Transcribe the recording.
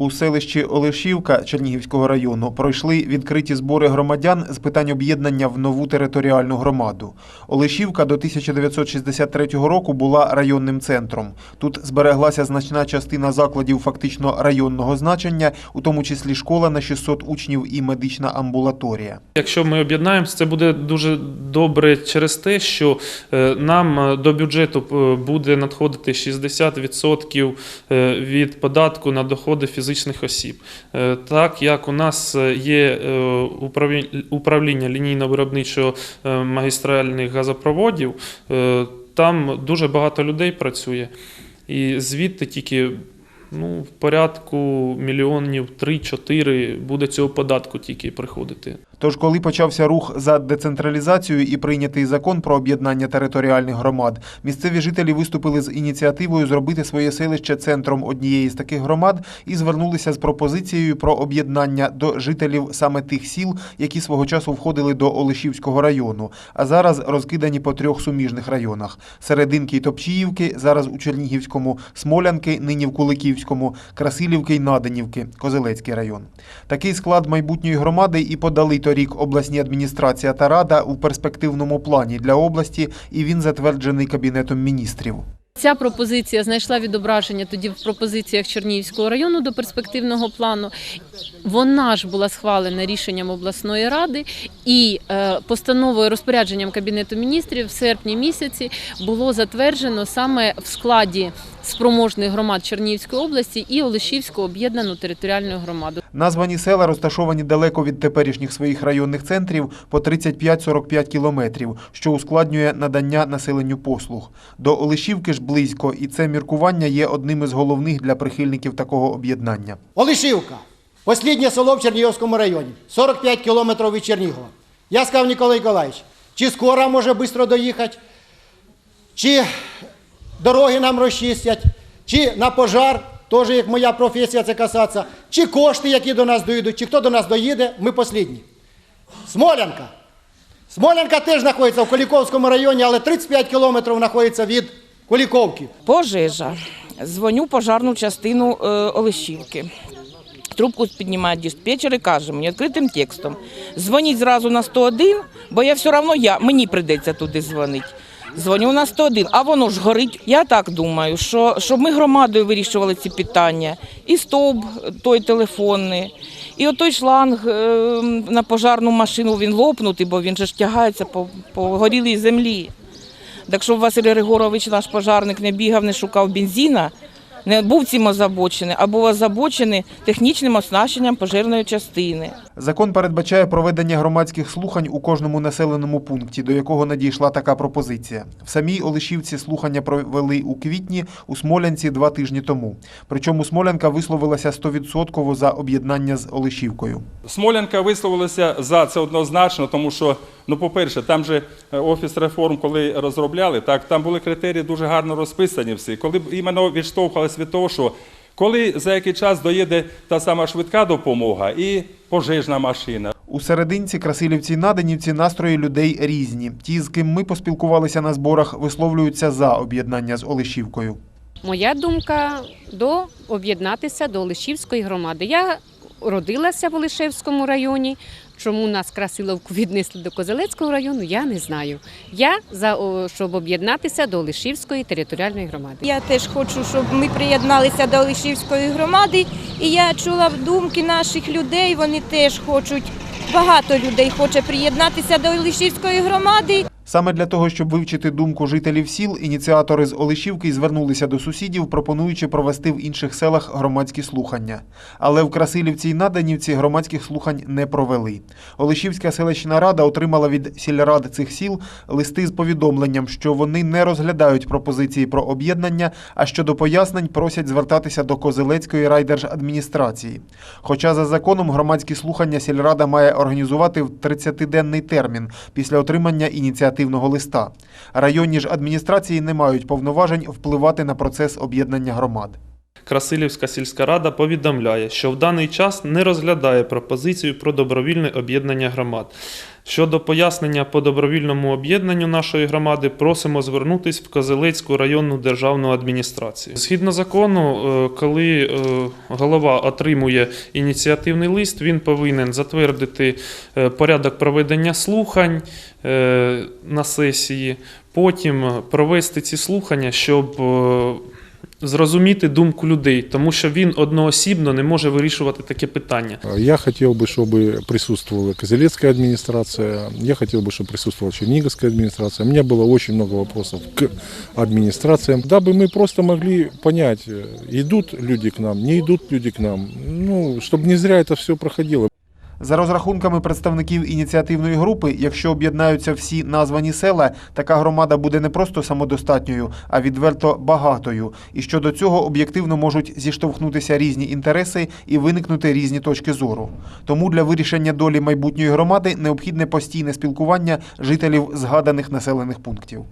У селищі Олешівка Чернігівського району пройшли відкриті збори громадян з питань об'єднання в нову територіальну громаду. Олешівка до 1963 року була районним центром. Тут збереглася значна частина закладів фактично районного значення, у тому числі школа на 600 учнів і медична амбулаторія. Якщо ми об'єднаємося, це буде дуже добре через те, що е, нам е, до бюджету е, буде надходити 60% е, від податку на доходи фізичних осіб. Е, Так як у нас е, є е, управління- лінійно-виробничого магістральних газопроводів, там дуже багато людей працює. І звідти тільки ну, в порядку мільйонів 3-4 буде цього податку тільки приходити. Тож, коли почався рух за децентралізацію і прийнятий закон про об'єднання територіальних громад, місцеві жителі виступили з ініціативою зробити своє селище центром однієї з таких громад і звернулися з пропозицією про об'єднання до жителів саме тих сіл, які свого часу входили до Олешівського району, а зараз розкидані по трьох суміжних районах: Серединки й Топчіївки, зараз у Чернігівському, Смолянки, нині в Куликівському, Красилівки й Наденівки, Козелецький район. Такий склад майбутньої громади і подали торік обласні адміністрація та рада у перспективному плані для області, і він затверджений Кабінетом міністрів. Ця пропозиція знайшла відображення тоді в пропозиціях Чернігівського району до перспективного плану. Вона ж була схвалена рішенням обласної ради і е, постановою розпорядженням Кабінету міністрів в серпні місяці було затверджено саме в складі спроможних громад Чернігівської області і Олешівську об'єднану територіальну громаду. Названі села розташовані далеко від теперішніх своїх районних центрів по 35-45 кілометрів, що ускладнює надання населенню послуг. До Олешівки ж близько, і це міркування є одним із головних для прихильників такого об'єднання. Олешівка. Посліднє село в Чернігівському районі. 45 кілометрів від Чернігова. Я сказав Ніколай Ніколаївич, чи скоро може швидко доїхати, чи дороги нам розчистять, чи на пожар, теж як моя професія це касаться, чи кошти, які до нас доїдуть, чи хто до нас доїде, ми послідні. Смолянка. Смолянка теж знаходиться в Куліковському районі, але 35 кілометрів знаходиться від Куліковки. Пожежа. Дзвоню пожарну частину е, Олешівки. Трубку піднімає диспетчер і каже мені відкритим текстом: дзвоніть зразу на 101, бо я все одно я, мені прийдеться туди дзвонити. Дзвоню на 101, а воно ж горить. Я так думаю, що щоб ми громадою вирішували ці питання. І стовп той телефонний, і отой шланг е, на пожарну машину він лопнутий, бо він же ж тягається по, по горілій землі. Так щоб Василь Григорович, наш пожарник, не бігав, не шукав бензина, не був цим озабочений, а був озабочений технічним оснащенням пожежної частини. Закон передбачає проведення громадських слухань у кожному населеному пункті, до якого надійшла така пропозиція. В самій Олешівці слухання провели у квітні, у Смолянці два тижні тому. Причому Смолянка висловилася 100% за об'єднання з Олешівкою. Смолянка висловилася за це однозначно, тому що, ну, по-перше, там же е, офіс реформ, коли розробляли, так там були критерії дуже гарно розписані всі. Коли б іменно відштовхувалися від того, що коли за який час доїде та сама швидка допомога і пожежна машина. У серединці, Красилівці й Наденівці настрої людей різні. Ті, з ким ми поспілкувалися на зборах, висловлюються за об'єднання з Олешівкою. Моя думка до об'єднатися до Олешівської громади. Я родилася в Олешевському районі. Чому нас Красиловку віднесли до Козелецького району, я не знаю. Я за щоб об'єднатися до Олешівської територіальної громади. Я теж хочу, щоб ми приєдналися до Олешівської громади. І я чула думки наших людей. Вони теж хочуть. Багато людей хоче приєднатися до Олешівської громади. Саме для того, щоб вивчити думку жителів сіл, ініціатори з Олешівки звернулися до сусідів, пропонуючи провести в інших селах громадські слухання. Але в Красилівці й Наданівці громадських слухань не провели. Олешівська селищна рада отримала від сільрад цих сіл листи з повідомленням, що вони не розглядають пропозиції про об'єднання, а щодо пояснень просять звертатися до Козелецької райдержадміністрації. Хоча за законом громадські слухання сільрада має організувати в 30-денний термін після отримання ініціативного листа. Районні ж адміністрації не мають повноважень впливати на процес об'єднання громад. Красилівська сільська рада повідомляє, що в даний час не розглядає пропозицію про добровільне об'єднання громад. Щодо пояснення по добровільному об'єднанню нашої громади, просимо звернутись в Козелецьку районну державну адміністрацію. Згідно закону, е, коли е, голова отримує ініціативний лист, він повинен затвердити е, порядок проведення слухань на сесії, потім провести ці слухання, щоб зрозуміти думку людей, тому що він одноосібно не може вирішувати таке питання. Я хотел бы, чтобы присутствовала Козелецкая администрация, я хотел бы, чтобы присутствовала Черниговская администрация. У меня было очень много вопросов к администрациям, дабы мы просто могли понять, э, идут люди к нам, не идут люди к нам, ну, чтобы не зря это все проходило. За розрахунками представників ініціативної групи, якщо об'єднаються всі названі села, така громада буде не просто самодостатньою, а відверто багатою. І щодо цього об'єктивно можуть зіштовхнутися різні інтереси і виникнути різні точки зору. Тому для вирішення долі майбутньої громади необхідне постійне спілкування жителів згаданих населених пунктів.